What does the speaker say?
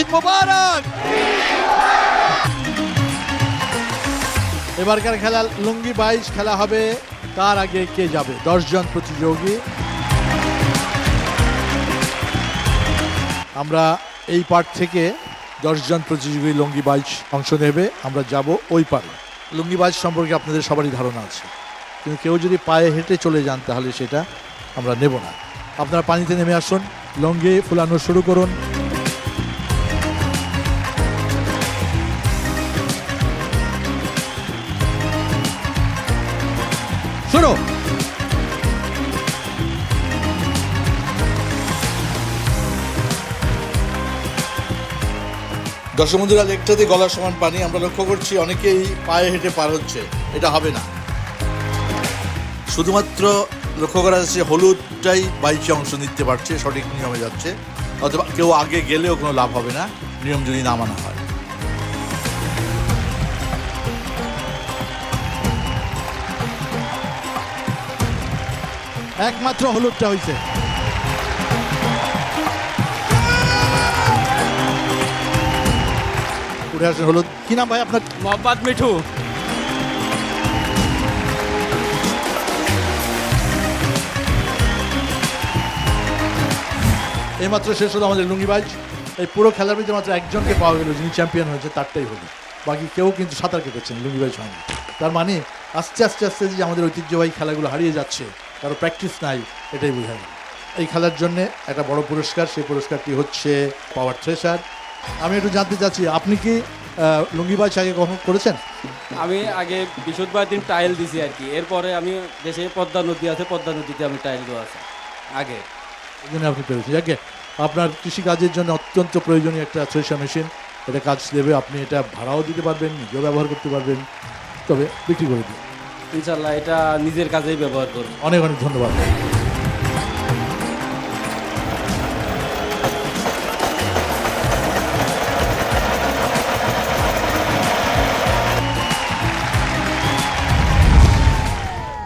ঈদ মোবারক! এবারকার খেলা লুঙ্গি বাইশ খেলা হবে, তার আগে কে যাবে? দশজন প্রতিযোগী। আমরা এই পার্ট থেকে দশজন প্রতিযোগী লুঙ্গি বাইচ অংশ নেবে, আমরা যাব ওই পারে। লুঙ্গি বাইচ সম্পর্কে আপনাদের সবারই ধারণা আছে। কিন্তু কেউ যদি পায়ে হেঁটে চলে যান, তাহলে সেটা আমরা নেব না। আপনারা পানিতে নেমে আসুন, লুঙ্গি ফুলানো শুরু করুন। বন্ধুরা লেকটাতে গলার সমান পানি। আমরা লক্ষ্য করছি অনেকেই পায়ে হেঁটে পার হচ্ছে। এটা হবে না। শুধুমাত্র লক্ষ্য করা যাচ্ছে হলুদটাই বাইকে অংশ নিতে পারছে, সঠিক নিয়মে যাচ্ছে। অথবা কেউ আগে গেলেও কোনো লাভ হবে না, নিয়ম যদি না মানা হয়। একমাত্র হলুদটা হয়েছে। উঠে আসেন হলুদ। কি নাম ভাই আপনার? মোহাম্মদ মিঠু। এইমাত্র শেষ হলো আমাদের লুঙ্গি বাইচ এই পুরো খেলার ভিতরে মাত্র একজনকে পাওয়া গেল যিনি চ্যাম্পিয়ন হয়েছে তারটাই হলো বাকি কেউ কিন্তু সাঁতার কেটেছেন লুঙ্গি বাইচ হয়নি। তার মানে আস্তে আস্তে আস্তে যে আমাদের ঐতিহ্যবাহী খেলাগুলো হারিয়ে যাচ্ছে কারও প্র্যাকটিস নাই এটাই বোঝায় এই খেলার জন্য একটা বড় পুরস্কার সেই পুরস্কারটি হচ্ছে পাওয়ার থ্রেসার আমি একটু জানতে চাচ্ছি আপনি কি আহ, লুঙ্গি বাইচ আগে কখন করেছেন? আমি আগে বৃহস্পতিবার দিন টাইল দিছি আর কি। এরপরে আমি দেশে পদ্মা নদী আছে পদ্মা নদীতে আমি টাইল দেওয়া আছে আগে। এই জন্য আপনি পেরেছেন যাকে আপনার কৃষিকাজের জন্য অত্যন্ত প্রয়োজনীয় একটা থ্রেশার মেশিন এটা কাজ দেবে আপনি এটা ভাড়াও দিতে পারবেন নিজেও ব্যবহার করতে পারবেন তবে বিক্রি করে দিন। ইনশাল্লাহ এটা নিজের কাজেই ব্যবহার করব। অনেক অনেক ধন্যবাদ।